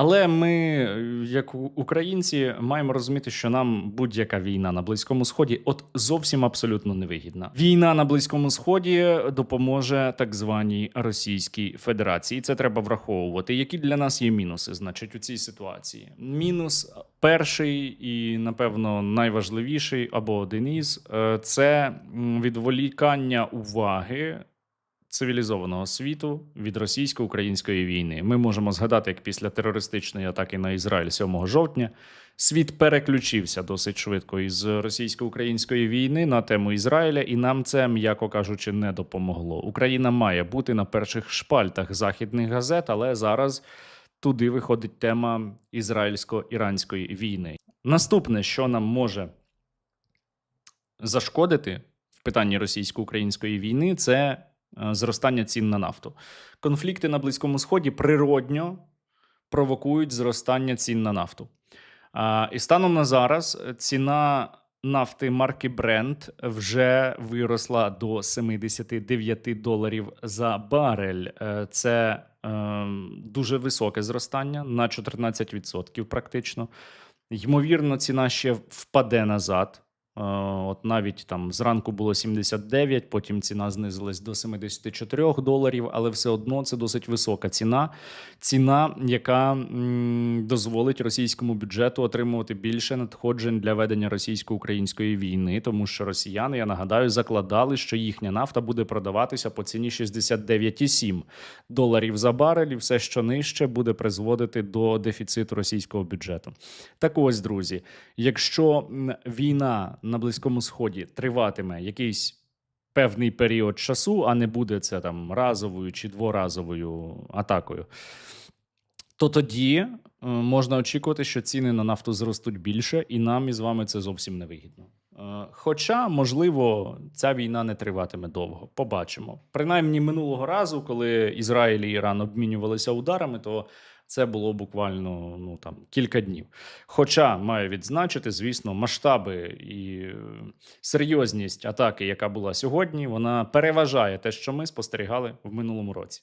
Але ми, як українці, маємо розуміти, що нам будь-яка війна на Близькому Сході от зовсім абсолютно невигідна. Війна на Близькому Сході допоможе так званій Російській Федерації. Це треба враховувати. Які для нас є мінуси, значить, у цій ситуації? Мінус перший і, напевно, найважливіший або один із е, це відволікання уваги цивілізованого світу від російсько-української війни. Ми можемо згадати, як після терористичної атаки на Ізраїль 7 жовтня світ переключився досить швидко із російсько-української війни на тему Ізраїля, і нам це, м'яко кажучи, не допомогло. Україна має бути на перших шпальтах західних газет, але зараз туди виходить тема ізраїльсько-іранської війни. Наступне, що нам може зашкодити в питанні російсько-української війни, це зростання цін на нафту. Конфлікти на Близькому Сході природньо провокують зростання цін на нафту. І станом на зараз е, ціна нафти марки Brent вже виросла до 79 доларів за барель. Е, Це е, дуже високе зростання на 14% практично. Ймовірно, ціна ще впаде назад. Е, От навіть там зранку було 79, потім ціна знизилась до 74 доларів, але все одно це досить висока ціна. Ціна, яка дозволить російському бюджету отримувати більше надходжень для ведення російсько-української війни, тому що росіяни, я нагадаю, закладали, що їхня нафта буде продаватися по ціні 69,7 доларів за барель, і все, що нижче, буде призводити до дефіциту російського бюджету. Так ось, друзі, якщо війна на Близькому Сході триватиме якийсь певний період часу, а не буде це там разовою чи дворазовою атакою, то тоді е, можна очікувати, що ціни на нафту зростуть більше, і нам із вами це зовсім не вигідно. Е, Хоча, можливо, ця війна не триватиме довго. Побачимо. Принаймні минулого разу, коли Ізраїль і Іран обмінювалися ударами, то це було буквально ну там кілька днів. Хоча маю відзначити, звісно, масштаби і е, серйозність атаки, яка була сьогодні, вона переважає те, що ми спостерігали в минулому році.